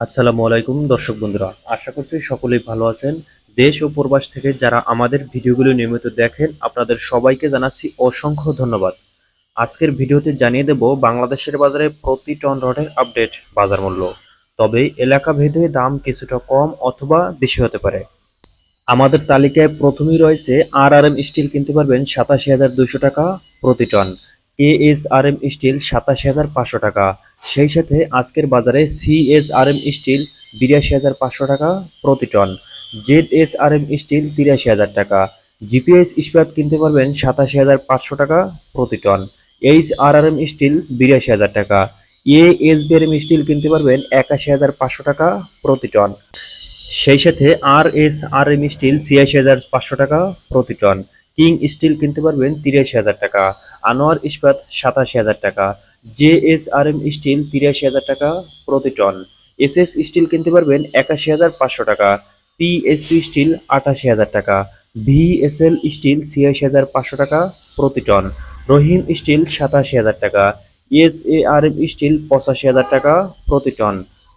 আসসালামু আলাইকুম, দর্শক বন্ধুরা। আশা করছি সকলেই ভালো আছেন। দেশ ও প্রবাস থেকে যারা আমাদের ভিডিওগুলো নিয়মিত দেখেন, আপনাদের সবাইকে জানাচ্ছি অসংখ্য ধন্যবাদ। আজকের ভিডিওতে জানিয়ে দেব, বাংলাদেশের বাজারে প্রতি টন রডের আপডেট বাজার মূল্য। তবে এলাকা ভেদে দাম কিছুটা কম অথবা বেশি হতে পারে। আমাদের তালিকায় প্রথমেই রয়েছে আর আর এম স্টিল কিনতে পারবেন সাতাশি হাজার দুইশো টাকা প্রতি ton. A S R M steel সাতাশি হাজার পাঁচশো টাকা। সেই সাথে আজকের বাজারে C S R M steel বিরাশি হাজার পাঁচশো টাকা প্রতি ton. Z S R M steel তিরাশি হাজার টাকা। জিপিএস ইস্পাত কিনতে পারবেন সাতাশি হাজার পাঁচশো টাকা প্রতি ton. H R R M steel বিরাশি হাজার টাকা। A S B R M steel কিনতে পারবেন একাশি হাজার পাঁচশো টাকা প্রতি টন। সেই সাথে R S R M steel ছিয়াশি হাজার পাঁচশো টাকা প্রতি টন। কিং স্টিল কিনতে পারবেন তিরাশি হাজার টাকা। আনোয়ার ইস্পাত সাতাশি হাজার টাকা। J S R M steel তিরাশি হাজার টাকা প্রতি টন। এস এস স্টিল কিনতে পারবেন একাশি হাজার পাঁচশো টাকা পিএসসি স্টিল আটাশি হাজার টাকা ভিএসএল স্টিল ছিয়াশি হাজার পাঁচশো টাকা প্রতি টন। রহিম স্টিল সাতাশি হাজার টাকা, S A R M steel পঁচাশি হাজার টাকা প্রতি টন।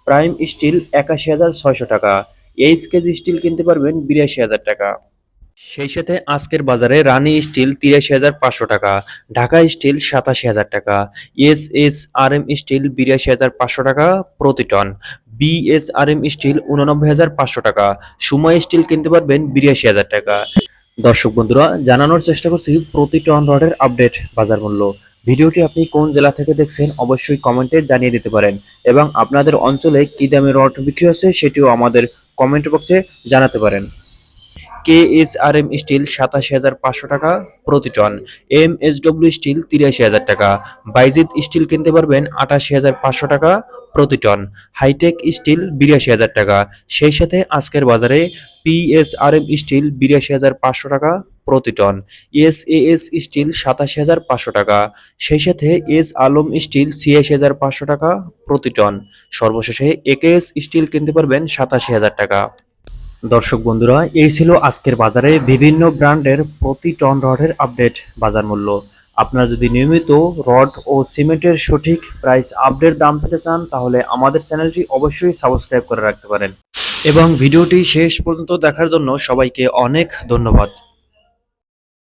প্রাইম স্টিল একাশি হাজার ছয়শো টাকা, এইচ কেজি স্টিল কিনতে পারবেন বিরাশি হাজার টাকা। সেই সাথে আজকের বাজারে রানী স্টিল তিরাশি হাজার পাঁচশো টাকা, ঢাকা স্টিল সাতাশি হাজার টাকা S S R M steel বিরাশি হাজার পাঁচশো টাকা প্রতি ton BS R M steel উননব্বই হাজার পাঁচশো টাকা, সুমা স্টিল কিনতে পারবেন বিরাশি হাজার টাকা। দর্শক বন্ধুরা, জানানোর চেষ্টা করছি প্রতি টন রডের আপডেট বাজার মূল্য। ভিডিওটি আপনি কোন জেলা থেকে দেখছেন অবশ্যই কমেন্টে জানিয়ে দিতে পারেন। এবং আপনাদের অঞ্চলে কি দামে রড বিক্রি হচ্ছে সেটিও আমাদের কমেন্ট বক্সে জানাতে পারেন। K S R M steel সাতাশি হাজার পাঁচশো টাকা প্রতি ton M S W steel তিরাশি হাজার টাকা বাইজিদ স্টিল কিনতে পারবেন আটাশি হাজার পাঁচশো টাকা প্রতি টন, হাইটেক স্টিল বিরাশি হাজার টাকা, সেই সাথে আজকের বাজারে পিএস আর এম স্টিল বিরাশি হাজার পাঁচশো টাকা প্রতি টন এস এস স্টিল সাতাশি হাজার পাঁচশো টাকা, সেই সাথে এস আলম স্টিল ছিয়াশি হাজার পাঁচশো টাকা প্রতি টন, সর্বশেষে একেএস স্টিল কিনতে পারবেন সাতাশি হাজার টাকা। দর্শক বন্ধুরা, এই ছিল আজকের বাজারে বিভিন্ন ব্র্যান্ডের প্রতি টন রডের আপডেট বাজার মূল্য। আপনারা যদি নিয়মিত রড ও সিমেন্টের সঠিক প্রাইস আপডেট দাম পেতে চান, তাহলে আমাদের চ্যানেলটি অবশ্যই সাবস্ক্রাইব করে রাখতে পারেন। এবং ভিডিওটি শেষ পর্যন্ত দেখার জন্য সবাইকে অনেক ধন্যবাদ।